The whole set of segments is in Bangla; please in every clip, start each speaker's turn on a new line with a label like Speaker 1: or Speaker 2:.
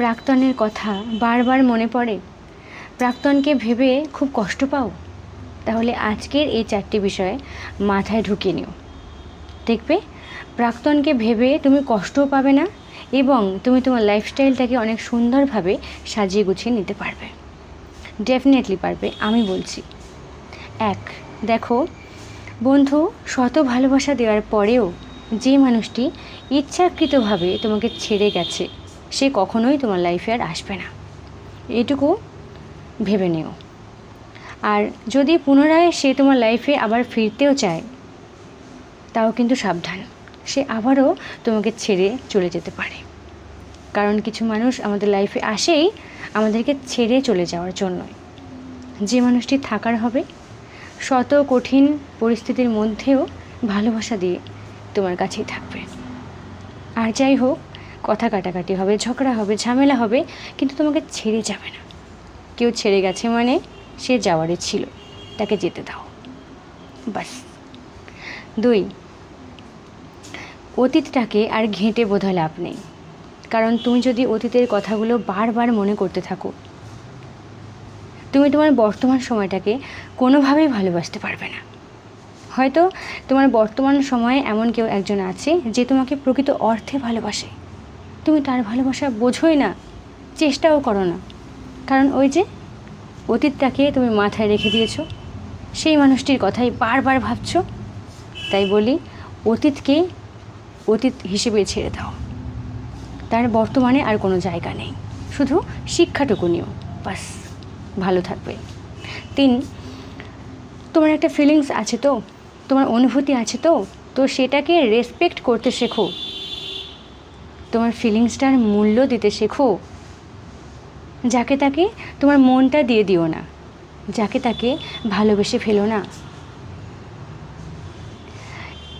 Speaker 1: প্রাক্তনের কথা বারবার মনে পড়ে, প্রাক্তনকে ভেবে খুব কষ্ট পাও? তাহলে আজকের এই চারটি বিষয়ে মাথায় ঢুকিয়ে নিও। দেখবে, প্রাক্তনকে ভেবে তুমি কষ্টও পাবে না এবং তুমি তোমার লাইফস্টাইলটাকে অনেক সুন্দরভাবে সাজিয়ে গুছিয়ে নিতে পারবে। ডেফিনেটলি পারবে, আমি বলছি। এক, দেখো, বন্ধু, শত ভালোবাসা দেওয়ার পরেও যে মানুষটি ইচ্ছাকৃতভাবে তোমাকে ছেড়ে গেছে সে কখনোই তোমার লাইফে আর আসবে না। এটুকু ভেবে নিও। আর যদি পুনরায় সে তোমার লাইফে আবার ফিরতেও চায়, তাও কিন্তু সাবধান। সে আবারও তোমাকে ছেড়ে চলে যেতে পারে। কারণ কিছু মানুষ আমাদের লাইফে আসেই আমাদেরকে ছেড়ে চলে যাওয়ার জন্যই। যে মানুষটি থাকার হবে, শত কঠিন পরিস্থিতির মধ্যেও ভালোবাসা দিয়ে তোমার কাছেই থাকবে। আর যাই হোক কথা কাটাকাটি হবে, ঝগড়া হবে, ঝামেলা হবে, কিন্তু তোমাকে ছেড়ে যাবে না। কেউ ছেড়ে গেছে মানে সে যাওয়ারই ছিল, তাকে যেতে দাও। বাস দুই, অতীতটাকে আর ঘেঁটে বোধহয় লাভ নেই। কারণ তুমি যদি অতীতের কথাগুলো বারবার মনে করতে থাকো, তুমি তোমার বর্তমান সময়টাকে কোনোভাবেই ভালোবাসতে পারবে না। হয়তো তোমার বর্তমান সময়ে এমন কেউ একজন আছে যে তোমাকে প্রকৃত অর্থে ভালোবাসে। তুমি তার ভালোবাসা বোঝোই না, চেষ্টাও করো না। কারণ ওই যে অতীতটাকে তুমি মাথায় রেখে দিয়েছ, সেই মানুষটির কথাই বারবার ভাবছ। তাই বলি, অতীতকে অতীত হিসেবে ছেড়ে দাও। তার বর্তমানে আর কোনো জায়গা নেই, শুধু শিক্ষাটুকু নিও, বাস, ভালো থাকবে। তিন, তোমার একটা ফিলিংস আছে তো, তোমার অনুভূতি আছে তো তো সেটাকে রেসপেক্ট করতে শেখো। তোমার ফিলিংসটার মূল্য দিতে শেখো। যাকে তাকে তোমার মনটা দিয়ে দিও না। যাকে তাকে ভালোবেসে ফেলো না।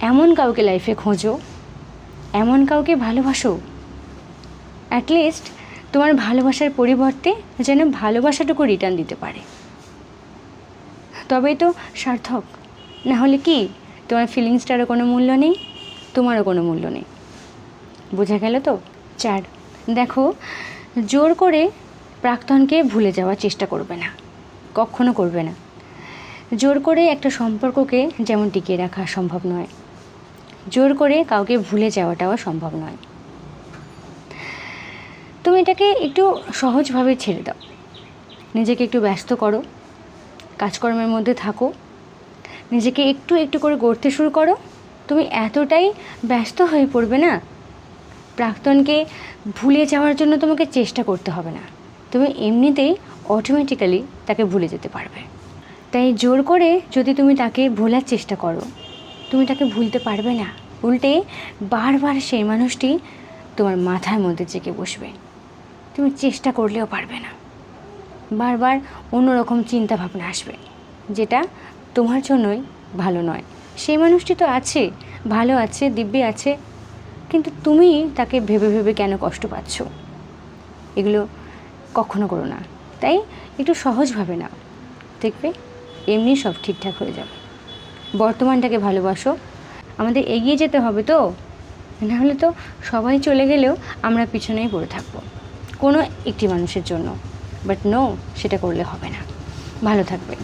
Speaker 1: এমন কাউকে লাইফে খোঁজো, এমন কাউকে ভালোবাসো। অ্যাটলিস্ট তোমার ভালোবাসার পরিবর্তে যেন ভালোবাসাটুকু রিটার্ন দিতে পারে। তবেই তো সার্থক। না হলে কি? তোমার ফিলিংসটারও কোনো মূল্য নেই, তোমারও কোনো মূল্য নেই। বোঝা গেল তো? চার। দেখো জোর করে প্রাক্তনকে ভুলে যাওয়ার চেষ্টা করবে না। কখনো করবে না। জোর করে একটা সম্পর্ককে যেমন টিকিয়ে রাখা সম্ভব নয়। জোর করে কাউকে ভুলে যাওয়াটাও সম্ভব নয়। তুমি এটাকে একটু সহজভাবে ছেড়ে দাও। নিজেকে একটু ব্যস্ত করো। কাজকর্মের মধ্যে থাকো। নিজেকে একটু একটু করে গড়তে শুরু করো। তুমি এতটাই ব্যস্ত হয়ে পড়বে না প্রাক্তনকে ভুলে যাওয়ার জন্য তোমাকে চেষ্টা করতে হবে না। তুমি এমনিতেই অটোমেটিক্যালি তাকে ভুলে যেতে পারবে। তাই জোর করে যদি তুমি তাকে ভোলার চেষ্টা করো, তুমি তাকে ভুলতে পারবে না। উল্টে বারবার সেই মানুষটি তোমার মাথার মধ্যে জেগে বসবে। তুমি চেষ্টা করলেও পারবে না। বারবার অন্যরকম চিন্তা ভাবনা আসবে, যেটা তোমার জন্যই ভালো নয়। সেই মানুষটি তো আছে, ভালো আছে, দিব্যি আছে কিন্তু তুমি তাকে ভেবে ভেবে কেন কষ্ট পাচ্ছ? এগুলো কখনো করো না। তাই একটু সহজভাবে নাও। দেখবে এমনি সব ঠিকঠাক হয়ে যাবে। বর্তমানটাকে ভালোবাসো। আমাদের এগিয়ে যেতে হবে তো? নাহলে তো সবাই চলে গেলেও আমরা পিছনেই পড়ে থাকব। কোনো একটি মানুষের জন্য। বাট নো, সেটা করলে হবে না। ভালো থাকবে